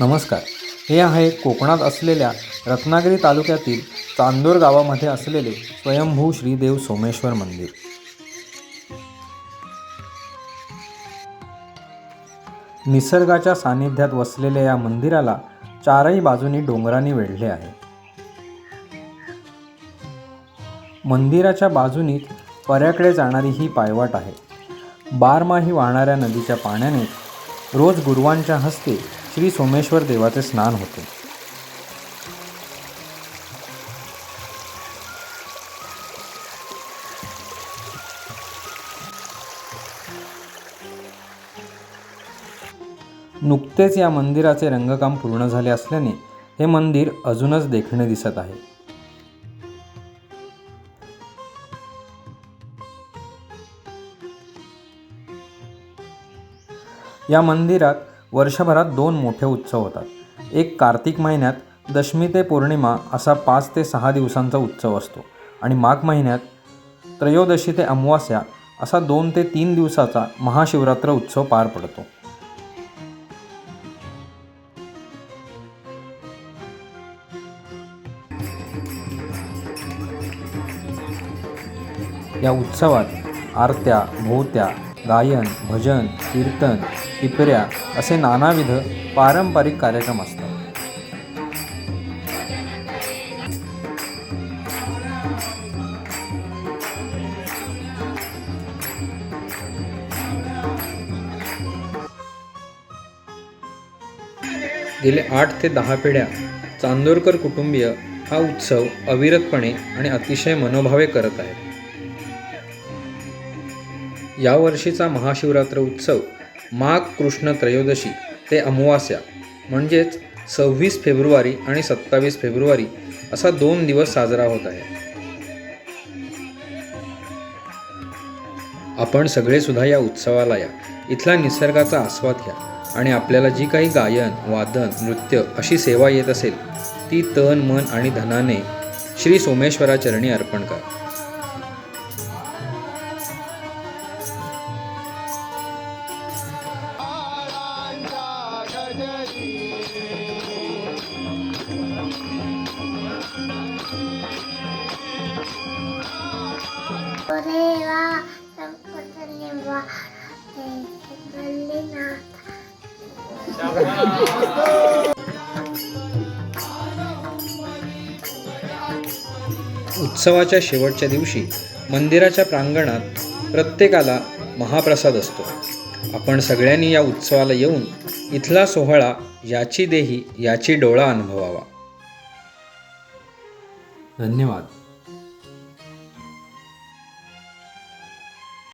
नमस्कार. हे आहे कोकणात असलेल्या रत्नागिरी तालुक्यातील चांदोर गावामध्ये असलेले स्वयंभू श्रीदेव सोमेश्वर मंदिर. निसर्गाच्या सानिध्यात वसलेल्या या मंदिराला चारही बाजूनी डोंगरांनी वेढले आहे. मंदिराच्या बाजूनी पर्याकडे जाणारी ही पायवाट आहे. बारमाही वाहणाऱ्या नदीच्या पाण्याने रोज गुरुवांच्या हस्ते श्री सोमेश्वर देवाचे स्नान होते. नुकतेच या मंदिराचे रंगकाम पूर्ण झाले असल्याने हे मंदिर अजूनच देखणे दिसत आहे. या मंदिरात वर्षभरात दोन मोठे उत्सव होतात. एक कार्तिक महिन्यात दशमी ते पौर्णिमा असा पाच ते सहा दिवसांचा उत्सव असतो आणि माघ महिन्यात त्रयोदशी ते अमावास्या असा दोन ते तीन दिवसाचा महाशिवरात्र उत्सव पार पडतो. या उत्सवात आरत्या भोवत्या गायन भजन कीर्तन टिपऱ्या असे नानाविध पारंपरिक कार्यक्रम असतात. गेले आठ ते दहा पिढ्या चांदोरकर कुटुंबीय हा उत्सव अविरतपणे आणि अतिशय मनोभावे करत आहेत. यावर्षीचा महाशिवरात्र उत्सव माघ कृष्ण त्रयोदशी ते अमावास्या म्हणजेच सव्वीस फेब्रुवारी आणि सत्तावीस फेब्रुवारी असा दोन दिवस साजरा होत आहे. आपण सगळे सुद्धा या उत्सवाला या. इथला निसर्गाचा आस्वाद घ्या आणि आपल्याला जी काही गायन वादन नृत्य अशी सेवा येत असेल ती तन मन आणि धनाने श्री सोमेश्वराचरणी अर्पण करा. देवा उत्सवाच्या शेवटच्या दिवशी मंदिराच्या प्रांगणात प्रत्येकाला महाप्रसाद असतो. आपण सगळ्यांनी या उत्सवाला येऊन इथला सोहळा याची देही याची डोळा अनुभवावा. धन्यवाद.